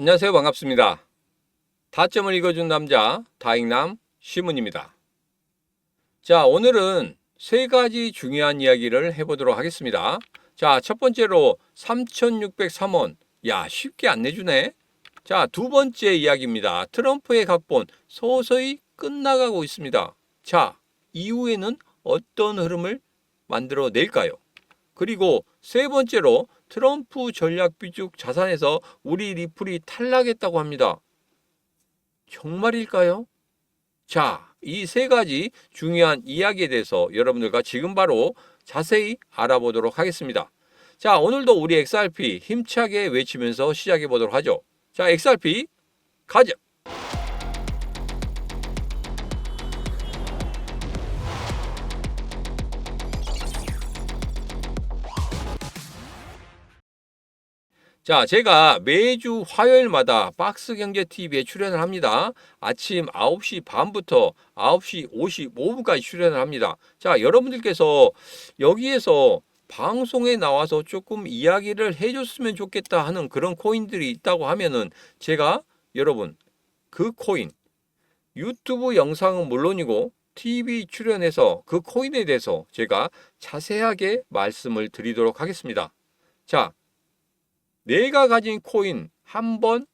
안녕하세요. 반갑습니다. 다점을 읽어준 남자 다익남 시문입니다. 자, 오늘은 세 가지 중요한 이야기를 해보도록 하겠습니다. 자, 첫 번째로 3603원. 야, 쉽게 안 내주네. 자, 두 번째 이야기입니다. 트럼프의 각본 서서히 끝나가고 있습니다. 자, 이후에는 어떤 흐름을 만들어 낼까요? 그리고 세 번째로 트럼프 전략 비축 자산에서 우리 리플이 탈락했다고 합니다. 정말일까요? 자, 이 세 가지 중요한 이야기에 대해서 여러분들과 지금 바로 자세히 알아보도록 하겠습니다. 자, 오늘도 우리 XRP 힘차게 외치면서 시작해 보도록 하죠. 자, XRP 가자. 자, 제가 매주 화요일마다 박스 경제 TV에 출연을 합니다. 아침 9시 반부터 9시 55분까지 출연을 합니다. 자, 여러분들께서 여기에서 방송에 나와서 조금 이야기를 해줬으면 좋겠다 하는 그런 코인들이 있다고 하면은 제가 여러분 그 코인 유튜브 영상은 물론이고 TV 출연해서 그 코인에 대해서 제가 자세하게 말씀을 드리도록 하겠습니다. 자, 내가 가진 코인 한번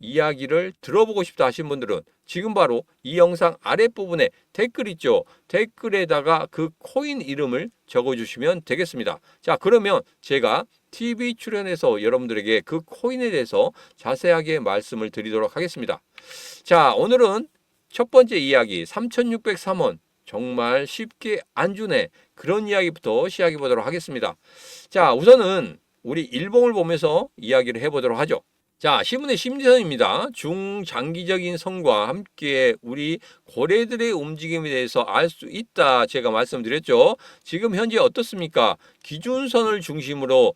이야기를 들어보고 싶다 하신 분들은 지금 바로 이 영상 아랫부분에 댓글 있죠. 댓글에다가 그 코인 이름을 적어주시면 되겠습니다. 자, 그러면 제가 TV 출연해서 여러분들에게 그 코인에 대해서 자세하게 말씀을 드리도록 하겠습니다. 자, 오늘은 첫 번째 이야기 3603원 정말 쉽게 안 주네 그런 이야기부터 시작해 보도록 하겠습니다. 자, 우선은 우리 일봉을 보면서 이야기를 해보도록 하죠. 자, 시문의 심리선입니다. 중장기적인 선과 함께 우리 고래들의 움직임에 대해서 알 수 있다. 제가 말씀드렸죠. 지금 현재 어떻습니까? 기준선을 중심으로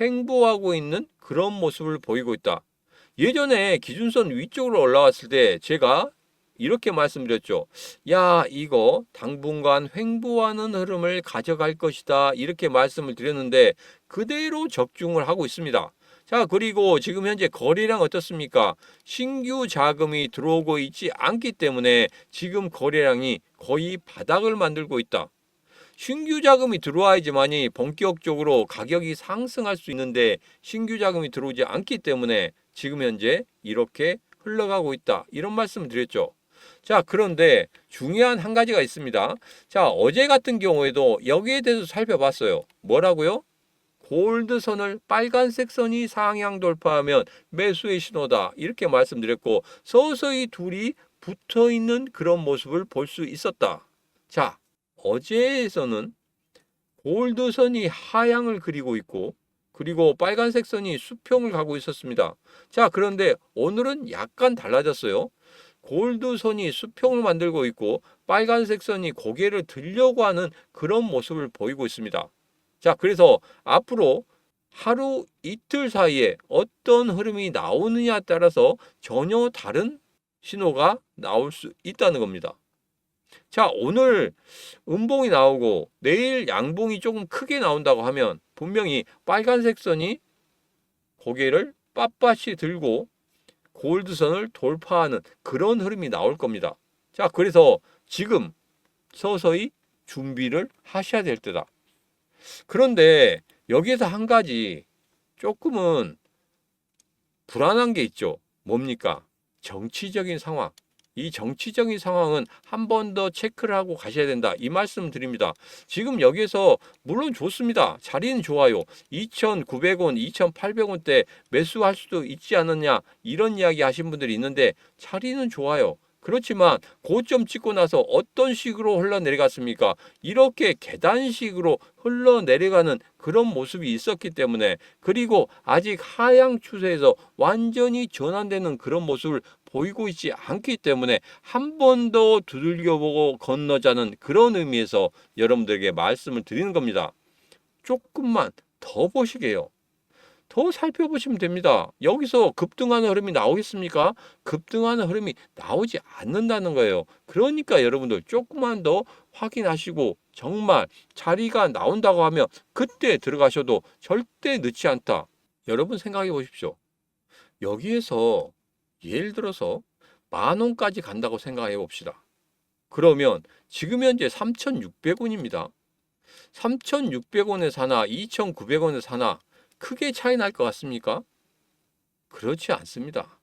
횡보하고 있는 그런 모습을 보이고 있다. 예전에 기준선 위쪽으로 올라왔을 때 제가 이렇게 말씀드렸죠. 야, 이거 당분간 횡보하는 흐름을 가져갈 것이다. 이렇게 말씀을 드렸는데 그대로 적중을 하고 있습니다. 자, 그리고 지금 현재 거래량 어떻습니까? 신규 자금이 들어오고 있지 않기 때문에 지금 거래량이 거의 바닥을 만들고 있다. 신규 자금이 들어와야지만이 본격적으로 가격이 상승할 수 있는데 신규 자금이 들어오지 않기 때문에 지금 현재 이렇게 흘러가고 있다. 이런 말씀을 드렸죠. 자, 그런데 중요한 한 가지가 있습니다. 자, 어제 같은 경우에도 여기에 대해서 살펴봤어요. 뭐라고요? 골드 선을 빨간색 선이 상향 돌파하면 매수의 신호다. 이렇게 말씀드렸고 서서히 둘이 붙어 있는 그런 모습을 볼 수 있었다. 자, 어제에서는 골드 선이 하향을 그리고 있고 그리고 빨간색 선이 수평을 가고 있었습니다. 자, 그런데 오늘은 약간 달라졌어요. 골드 선이 수평을 만들고 있고 빨간색 선이 고개를 들려고 하는 그런 모습을 보이고 있습니다. 자, 그래서 앞으로 하루 이틀 사이에 어떤 흐름이 나오느냐에 따라서 전혀 다른 신호가 나올 수 있다는 겁니다. 자, 오늘 음봉이 나오고 내일 양봉이 조금 크게 나온다고 하면 분명히 빨간색 선이 고개를 빳빳이 들고 골드선을 돌파하는 그런 흐름이 나올 겁니다. 자, 그래서 지금 서서히 준비를 하셔야 될 때다. 그런데 여기에서 한 가지 조금은 불안한 게 있죠. 뭡니까? 정치적인 상황. 이 정치적인 상황은 한 번 더 체크를 하고 가셔야 된다. 이 말씀 드립니다. 지금 여기에서 물론 좋습니다. 자리는 좋아요. 2,900원, 2,800원대 매수할 수도 있지 않느냐. 이런 이야기 하신 분들이 있는데 자리는 좋아요. 그렇지만 고점 찍고 나서 어떤 식으로 흘러내려갔습니까? 이렇게 계단식으로 흘러내려가는 그런 모습이 있었기 때문에 그리고 아직 하향 추세에서 완전히 전환되는 그런 모습을 보이고 있지 않기 때문에 한 번 더 두들겨보고 건너자는 그런 의미에서 여러분들에게 말씀을 드리는 겁니다. 조금만 더 보시게요. 더 살펴보시면 됩니다. 여기서 급등하는 흐름이 나오겠습니까? 급등하는 흐름이 나오지 않는다는 거예요. 그러니까 여러분들 조금만 더 확인하시고 정말 자리가 나온다고 하면 그때 들어가셔도 절대 늦지 않다. 여러분 생각해 보십시오. 여기에서 예를 들어서 만 원까지 간다고 생각해 봅시다. 그러면 지금 현재 3,600원입니다. 3,600원에 사나 2,900원에 사나 크게 차이 날 것 같습니까? 그렇지 않습니다.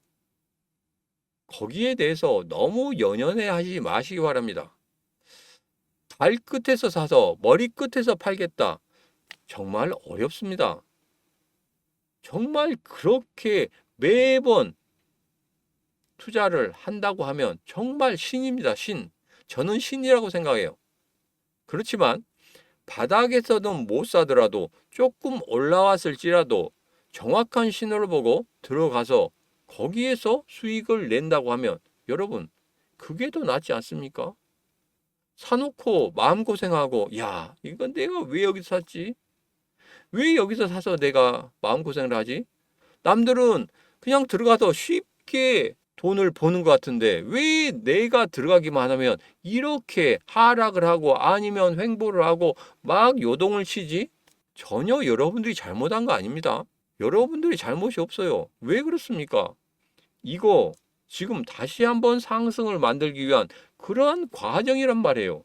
거기에 대해서 너무 연연해 하지 마시기 바랍니다. 발 끝에서 사서 머리 끝에서 팔겠다. 정말 어렵습니다. 정말 그렇게 매번 투자를 한다고 하면 정말 신입니다. 신. 저는 신이라고 생각해요. 그렇지만 바닥에서는 못 사더라도 조금 올라왔을지라도 정확한 신호를 보고 들어가서 거기에서 수익을 낸다고 하면 여러분 그게 더 낫지 않습니까? 사놓고 마음고생하고 야 이건 내가 왜 여기서 샀지? 왜 여기서 사서 내가 마음고생을 하지? 남들은 그냥 들어가서 쉽게 돈을 버는 것 같은데 왜 내가 들어가기만 하면 이렇게 하락을 하고 아니면 횡보를 하고 막 요동을 치지? 전혀 여러분들이 잘못한 거 아닙니다. 여러분들이 잘못이 없어요. 왜 그렇습니까? 이거 지금 다시 한번 상승을 만들기 위한 그러한 과정이란 말이에요.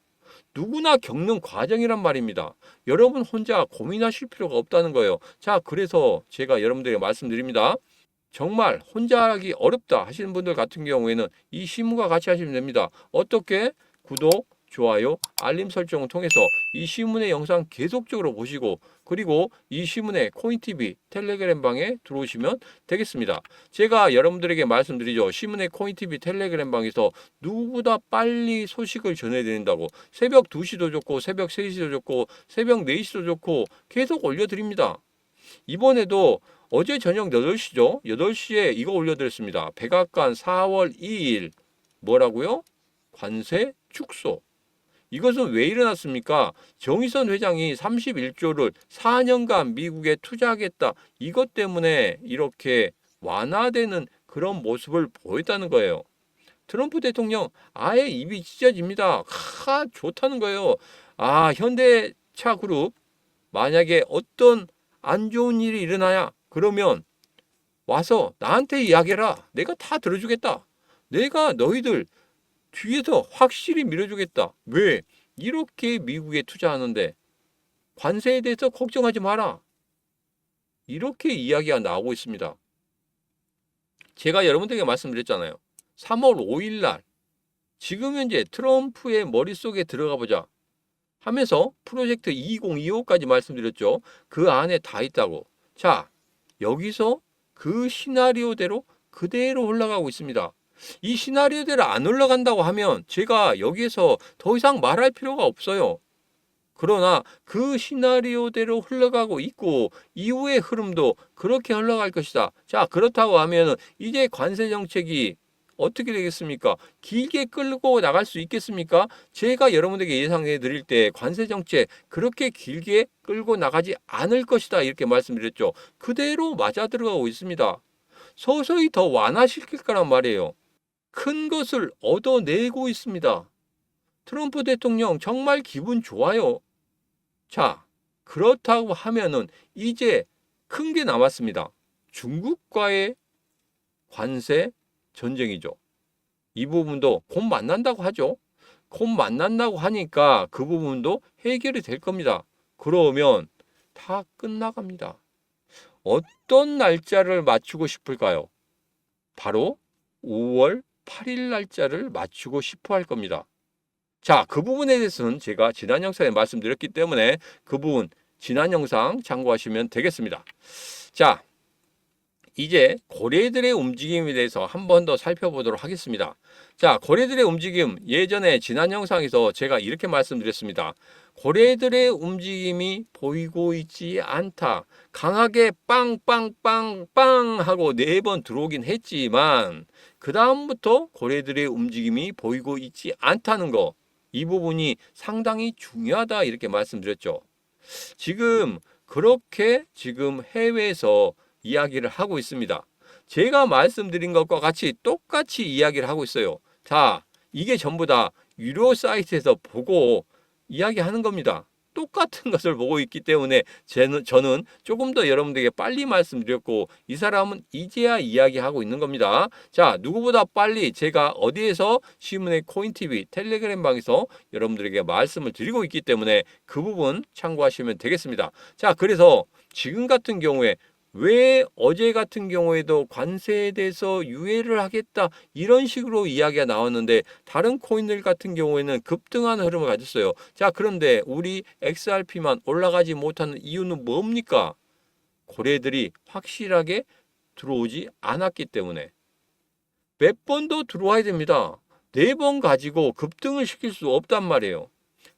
누구나 겪는 과정이란 말입니다. 여러분 혼자 고민하실 필요가 없다는 거예요. 자, 그래서 제가 여러분들에게 말씀드립니다. 정말 혼자 하기 어렵다 하시는 분들 같은 경우에는 이 시문과 같이 하시면 됩니다. 어떻게? 구독, 좋아요, 알림 설정을 통해서 이 시문의 영상 계속적으로 보시고 그리고 이 시문의 코인TV 텔레그램 방에 들어오시면 되겠습니다. 제가 여러분들에게 말씀드리죠. 시문의 코인TV 텔레그램 방에서 누구보다 빨리 소식을 전해드린다고 새벽 2시도 좋고 새벽 3시도 좋고 새벽 4시도 좋고 계속 올려드립니다. 이번에도 어제 저녁 8시죠. 8시에 이거 올려드렸습니다. 백악관 4월 2일 뭐라고요? 관세 축소. 이것은 왜 일어났습니까? 정의선 회장이 31조를 4년간 미국에 투자하겠다. 이것 때문에 이렇게 완화되는 그런 모습을 보였다는 거예요. 트럼프 대통령 아예 입이 찢어집니다. 하, 좋다는 거예요. 아, 현대차 그룹 만약에 어떤 안 좋은 일이 일어나야 그러면 와서 나한테 이야기해라. 내가 다 들어주겠다. 내가 너희들 뒤에서 확실히 밀어주겠다. 왜? 이렇게 미국에 투자하는데 관세에 대해서 걱정하지 마라. 이렇게 이야기가 나오고 있습니다. 제가 여러분들에게 말씀드렸잖아요. 3월 5일 날 지금 현재 트럼프의 머릿속에 들어가 보자 하면서 프로젝트 2025까지 말씀드렸죠. 그 안에 다 있다고. 자, 여기서 그 시나리오대로 그대로 올라가고 있습니다. 이 시나리오대로 안 올라간다고 하면 제가 여기에서 더 이상 말할 필요가 없어요. 그러나 그 시나리오대로 흘러가고 있고 이후의 흐름도 그렇게 흘러갈 것이다. 자, 그렇다고 하면 이제 관세 정책이 어떻게 되겠습니까? 길게 끌고 나갈 수 있겠습니까? 제가 여러분들에게 예상해 드릴 때 관세 정책 그렇게 길게 끌고 나가지 않을 것이다. 이렇게 말씀드렸죠. 그대로 맞아 들어가고 있습니다. 서서히 더 완화시킬 거란 말이에요. 큰 것을 얻어내고 있습니다. 트럼프 대통령 정말 기분 좋아요. 자, 그렇다고 하면은 이제 큰 게 남았습니다. 중국과의 관세 전쟁이죠. 이 부분도 곧 만난다고 하죠. 곧 만난다고 하니까 그 부분도 해결이 될 겁니다. 그러면 다 끝나갑니다. 어떤 날짜를 맞추고 싶을까요? 바로 5월 8일 날짜를 맞추고 싶어 할 겁니다. 자, 그 부분에 대해서는 제가 지난 영상에 말씀드렸기 때문에 그 부분 지난 영상 참고하시면 되겠습니다. 자, 이제 고래들의 움직임에 대해서 한 번 더 살펴보도록 하겠습니다. 자, 고래들의 움직임 예전에 지난 영상에서 제가 이렇게 말씀드렸습니다. 고래들의 움직임이 보이고 있지 않다. 강하게 빵빵빵빵 하고 네 번 들어오긴 했지만 그 다음부터 고래들의 움직임이 보이고 있지 않다는 거. 이 부분이 상당히 중요하다 이렇게 말씀드렸죠. 지금 그렇게 지금 해외에서 이야기를 하고 있습니다. 제가 말씀드린 것과 같이 똑같이 이야기를 하고 있어요. 자, 이게 전부 다 유료 사이트에서 보고 이야기하는 겁니다. 똑같은 것을 보고 있기 때문에 저는, 조금 더 여러분들에게 빨리 말씀드렸고 이 사람은 이제야 이야기하고 있는 겁니다. 자, 누구보다 빨리 제가 어디에서 시문의 코인TV 텔레그램 방에서 여러분들에게 말씀을 드리고 있기 때문에 그 부분 참고하시면 되겠습니다. 자, 그래서 지금 같은 경우에 왜 어제 같은 경우에도 관세에 대해서 유예를 하겠다 이런 식으로 이야기가 나왔는데 다른 코인들 같은 경우에는 급등하는 흐름을 가졌어요. 자 그런데 우리 XRP만 올라가지 못하는 이유는 뭡니까? 고래들이 확실하게 들어오지 않았기 때문에 몇 번 더 들어와야 됩니다. 네 번 가지고 급등을 시킬 수 없단 말이에요.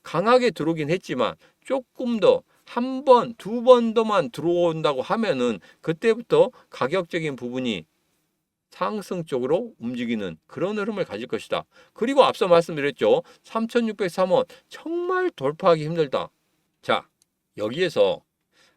강하게 들어오긴 했지만 조금 더 한 번, 두 번 더만 들어온다고 하면은 그때부터 가격적인 부분이 상승 쪽으로 움직이는 그런 흐름을 가질 것이다. 그리고 앞서 말씀드렸죠. 3603원 정말 돌파하기 힘들다. 자, 여기에서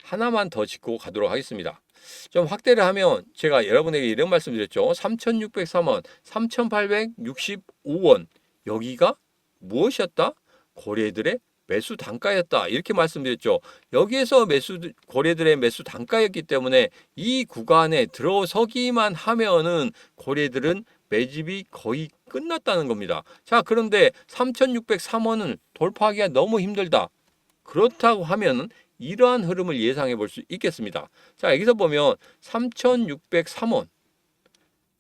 하나만 더 짚고 가도록 하겠습니다. 좀 확대를 하면 제가 여러분에게 이런 말씀드렸죠. 3603원, 3865원 여기가 무엇이었다? 고래들의 매수 단가였다. 이렇게 말씀드렸죠. 여기에서 매수 고래들의 매수 단가였기 때문에 이 구간에 들어서기만 하면은 고래들은 매집이 거의 끝났다는 겁니다. 자, 그런데 3603원을 돌파하기가 너무 힘들다. 그렇다고 하면은 이러한 흐름을 예상해 볼 수 있겠습니다. 자, 여기서 보면 3603원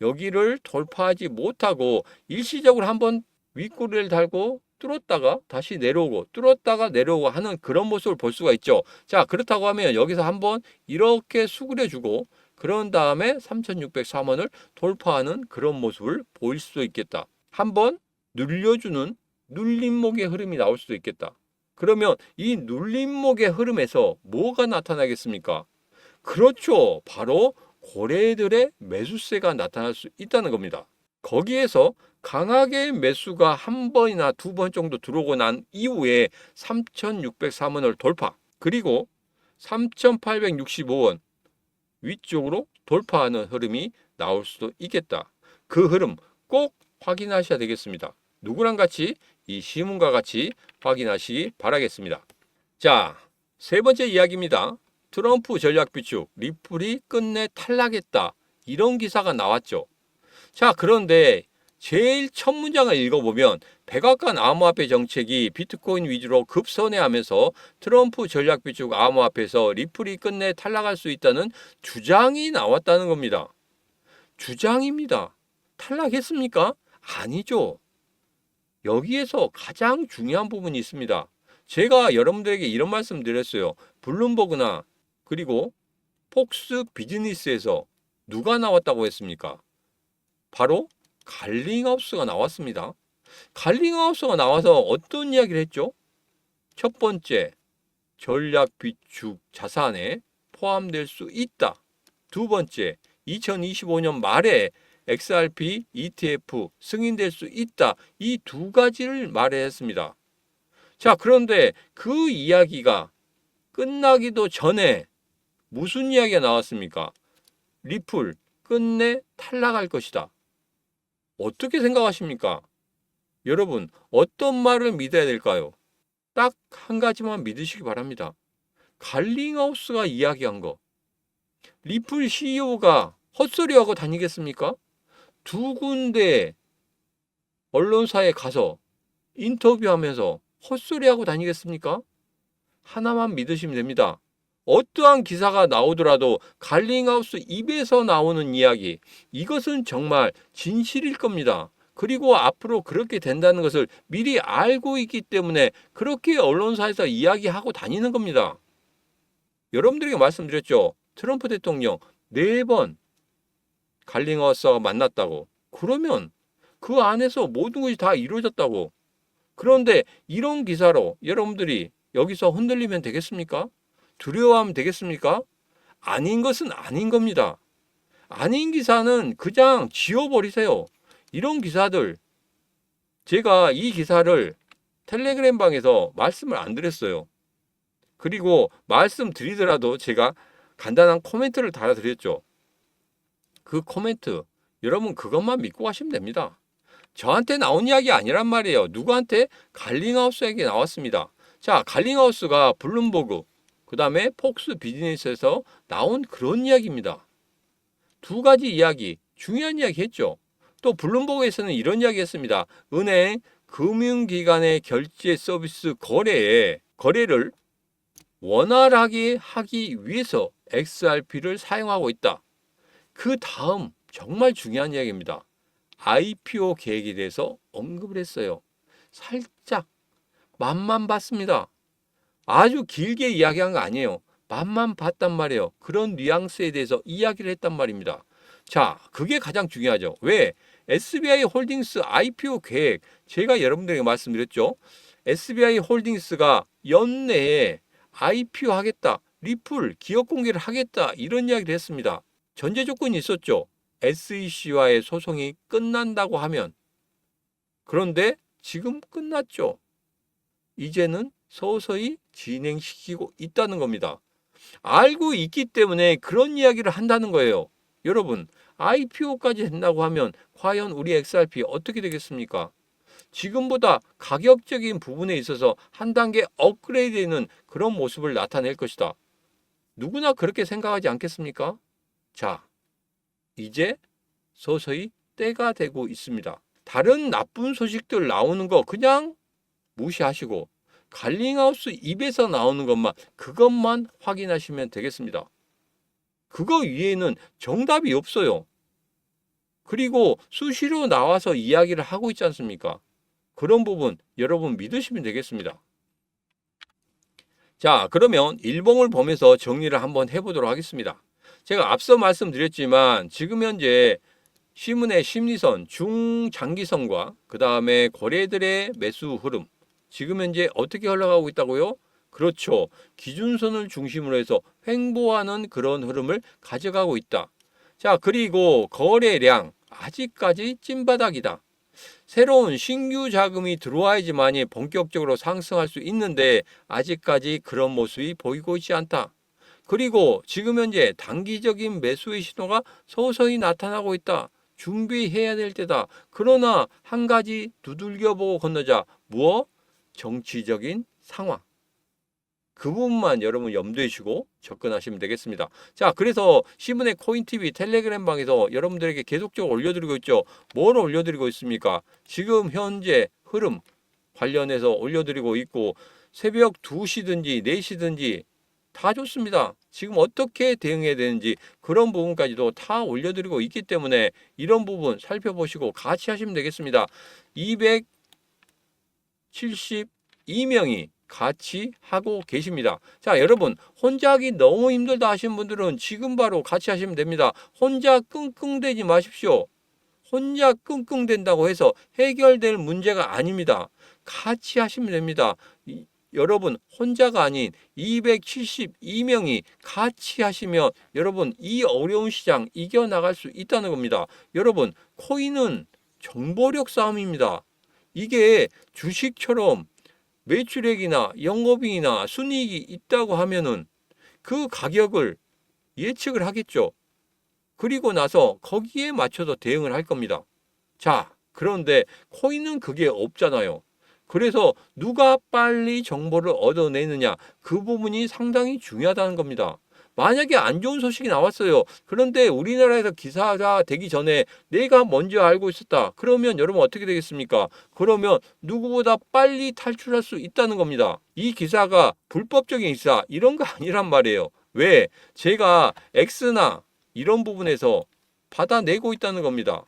여기를 돌파하지 못하고 일시적으로 한번 윗꼬리를 달고 뚫었다가 다시 내려오고 뚫었다가 내려오고 하는 그런 모습을 볼 수가 있죠. 자, 그렇다고 하면 여기서 한번 이렇게 수그려 주고 그런 다음에 3603원을 돌파하는 그런 모습을 보일 수도 있겠다. 한번 눌려주는 눌림목의 흐름이 나올 수도 있겠다. 그러면 이 눌림목의 흐름에서 뭐가 나타나겠습니까? 그렇죠. 바로 고래들의 매수세가 나타날 수 있다는 겁니다. 거기에서 강하게 매수가 한 번이나 두 번 정도 들어오고 난 이후에 3,603원을 돌파 그리고 3,865원 위쪽으로 돌파하는 흐름이 나올 수도 있겠다. 그 흐름 꼭 확인하셔야 되겠습니다. 누구랑 같이 이 시문과 같이 확인하시기 바라겠습니다. 자, 세 번째 이야기입니다. 트럼프 전략 비축 리플이 끝내 탈락했다. 이런 기사가 나왔죠. 자, 그런데 제일 첫 문장을 읽어보면 백악관 암호화폐 정책이 비트코인 위주로 급선회하면서 트럼프 전략 비축 암호화폐에서 리플이 끝내 탈락할 수 있다는 주장이 나왔다는 겁니다. 주장입니다. 탈락했습니까? 아니죠. 여기에서 가장 중요한 부분이 있습니다. 제가 여러분들에게 이런 말씀 드렸어요. 블룸버그나 그리고 폭스 비즈니스에서 누가 나왔다고 했습니까? 바로 갈링하우스가 나왔습니다. 갈링하우스가 나와서 어떤 이야기를 했죠? 첫 번째, 전략 비축 자산에 포함될 수 있다. 두 번째, 2025년 말에 XRP ETF 승인될 수 있다. 이 두 가지를 말했습니다. 자, 그런데 그 이야기가 끝나기도 전에 무슨 이야기가 나왔습니까? 리플 끝내 탈락할 것이다. 어떻게 생각하십니까? 여러분, 어떤 말을 믿어야 될까요? 딱 한 가지만 믿으시기 바랍니다. 갈링하우스가 이야기한 거. 리플 CEO가 헛소리하고 다니겠습니까? 두 군데 언론사에 가서 인터뷰하면서 헛소리하고 다니겠습니까? 하나만 믿으시면 됩니다. 어떠한 기사가 나오더라도 갈링하우스 입에서 나오는 이야기, 이것은 정말 진실일 겁니다. 그리고 앞으로 그렇게 된다는 것을 미리 알고 있기 때문에 그렇게 언론사에서 이야기하고 다니는 겁니다. 여러분들에게 말씀드렸죠. 트럼프 대통령 네 번 갈링하우스와 만났다고. 그러면 그 안에서 모든 것이 다 이루어졌다고. 그런데 이런 기사로 여러분들이 여기서 흔들리면 되겠습니까? 두려워하면 되겠습니까? 아닌 것은 아닌 겁니다. 아닌 기사는 그냥 지워버리세요. 이런 기사들, 제가 이 기사를 텔레그램 방에서 말씀을 안 드렸어요. 그리고 말씀드리더라도 제가 간단한 코멘트를 달아드렸죠. 그 코멘트, 여러분 그것만 믿고 가시면 됩니다. 저한테 나온 이야기 아니란 말이에요. 누구한테 갈링하우스에게 나왔습니다. 자, 갈링하우스가 블룸버그, 그 다음에 폭스 비즈니스에서 나온 그런 이야기입니다. 두 가지 이야기, 중요한 이야기 했죠. 또 블룸버그에서는 이런 이야기 했습니다. 은행, 금융기관의 결제 서비스 거래에, 거래를 원활하게 하기 위해서 XRP를 사용하고 있다. 그 다음 정말 중요한 이야기입니다. IPO 계획에 대해서 언급을 했어요. 살짝 맛만 봤습니다. 아주 길게 이야기한 거 아니에요. 맛만 봤단 말이에요. 그런 뉘앙스에 대해서 이야기를 했단 말입니다. 자, 그게 가장 중요하죠. 왜? SBI 홀딩스 IPO 계획, 제가 여러분들에게 말씀드렸죠. SBI 홀딩스가 연내에 IPO 하겠다, 리플 기업 공개를 하겠다 이런 이야기를 했습니다. 전제 조건이 있었죠. SEC와의 소송이 끝난다고 하면 그런데 지금 끝났죠. 이제는 서서히 진행시키고 있다는 겁니다. 알고 있기 때문에 그런 이야기를 한다는 거예요. 여러분, IPO까지 된다고 하면 과연 우리 XRP 어떻게 되겠습니까? 지금보다 가격적인 부분에 있어서 한 단계 업그레이드 되는 그런 모습을 나타낼 것이다. 누구나 그렇게 생각하지 않겠습니까? 자, 이제 서서히 때가 되고 있습니다. 다른 나쁜 소식들 나오는 거 그냥 무시하시고 갈링하우스 입에서 나오는 것만 그것만 확인하시면 되겠습니다. 그거 위에는 정답이 없어요. 그리고 수시로 나와서 이야기를 하고 있지 않습니까? 그런 부분 여러분 믿으시면 되겠습니다. 자, 그러면 일봉을 보면서 정리를 한번 해보도록 하겠습니다. 제가 앞서 말씀드렸지만 지금 현재 시문의 심리선 중장기선과 그 다음에 거래들의 매수 흐름 지금 현재 어떻게 흘러가고 있다고요? 그렇죠. 기준선을 중심으로 해서 횡보하는 그런 흐름을 가져가고 있다. 자, 그리고 거래량 아직까지 찐바닥이다. 새로운 신규 자금이 들어와야지만이 본격적으로 상승할 수 있는데 아직까지 그런 모습이 보이고 있지 않다. 그리고 지금 현재 단기적인 매수의 신호가 서서히 나타나고 있다. 준비해야 될 때다. 그러나 한 가지 두들겨 보고 건너자. 무엇? 정치적인 상황. 그 부분만 여러분 염두에 두시고 접근하시면 되겠습니다. 자, 그래서 시문의 코인TV 텔레그램 방에서 여러분들에게 계속적으로 올려드리고 있죠. 뭘 올려드리고 있습니까? 지금 현재 흐름 관련해서 올려드리고 있고 새벽 2시든지 4시든지 다 좋습니다. 지금 어떻게 대응해야 되는지 그런 부분까지도 다 올려드리고 있기 때문에 이런 부분 살펴보시고 같이 하시면 되겠습니다. 272명이 같이 하고 계십니다. 자, 여러분, 혼자 하기 너무 힘들다 하시는 분들은 지금 바로 같이 하시면 됩니다. 혼자 끙끙대지 마십시오. 혼자 끙끙댄다고 해서 해결될 문제가 아닙니다. 같이 하시면 됩니다. 이, 여러분 혼자가 아닌 272명이 같이 하시면 여러분 이 어려운 시장 이겨나갈 수 있다는 겁니다. 여러분 코인은 정보력 싸움입니다. 이게 주식처럼 매출액이나 영업이익이나 순이익이 있다고 하면은 그 가격을 예측을 하겠죠. 그리고 나서 거기에 맞춰서 대응을 할 겁니다. 자, 그런데 코인은 그게 없잖아요. 그래서 누가 빨리 정보를 얻어내느냐 그 부분이 상당히 중요하다는 겁니다. 만약에 안 좋은 소식이 나왔어요. 그런데 우리나라에서 기사가 되기 전에 내가 먼저 알고 있었다. 그러면 여러분 어떻게 되겠습니까? 그러면 누구보다 빨리 탈출할 수 있다는 겁니다. 이 기사가 불법적인 기사 이런 거 아니란 말이에요. 왜? 제가 X나 이런 부분에서 받아내고 있다는 겁니다.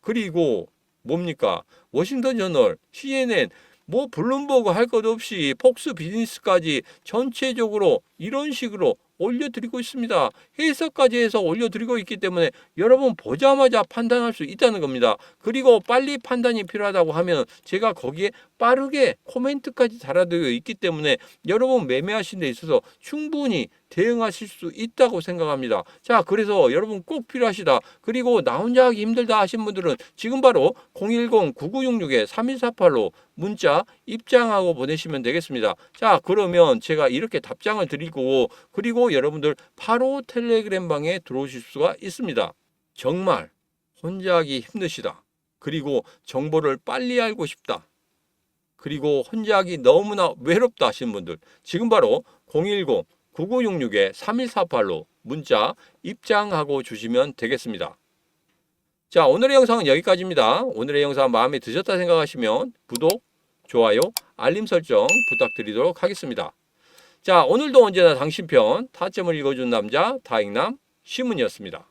그리고 뭡니까? 워싱턴 저널, CNN 뭐 블룸버그 할 것 없이 폭스 비즈니스까지 전체적으로 이런 식으로 올려드리고 있습니다. 해석까지 해서 올려드리고 있기 때문에 여러분 보자마자 판단할 수 있다는 겁니다. 그리고 빨리 판단이 필요하다고 하면 제가 거기에 빠르게 코멘트까지 달아드리고 있기 때문에 여러분 매매하신 데 있어서 충분히 대응하실 수 있다고 생각합니다. 자, 그래서 여러분 꼭 필요하시다. 그리고 나 혼자 하기 힘들다 하신 분들은 지금 바로 010-9966-3148로 문자 입장하고 보내시면 되겠습니다. 자, 그러면 제가 이렇게 답장을 드리고 그리고 여러분들 바로 텔레그램 방에 들어오실 수가 있습니다. 정말 혼자 하기 힘드시다. 그리고 정보를 빨리 알고 싶다. 그리고 혼자 하기 너무나 외롭다 하시는 분들 지금 바로 010-9966-3148로 문자 입장하고 주시면 되겠습니다. 자, 오늘의 영상은 여기까지입니다. 오늘의 영상 마음에 드셨다 생각하시면 구독, 좋아요, 알림 설정 부탁드리도록 하겠습니다. 자, 오늘도 언제나 당신 편 타점을 읽어준 남자 다익남 시문이었습니다.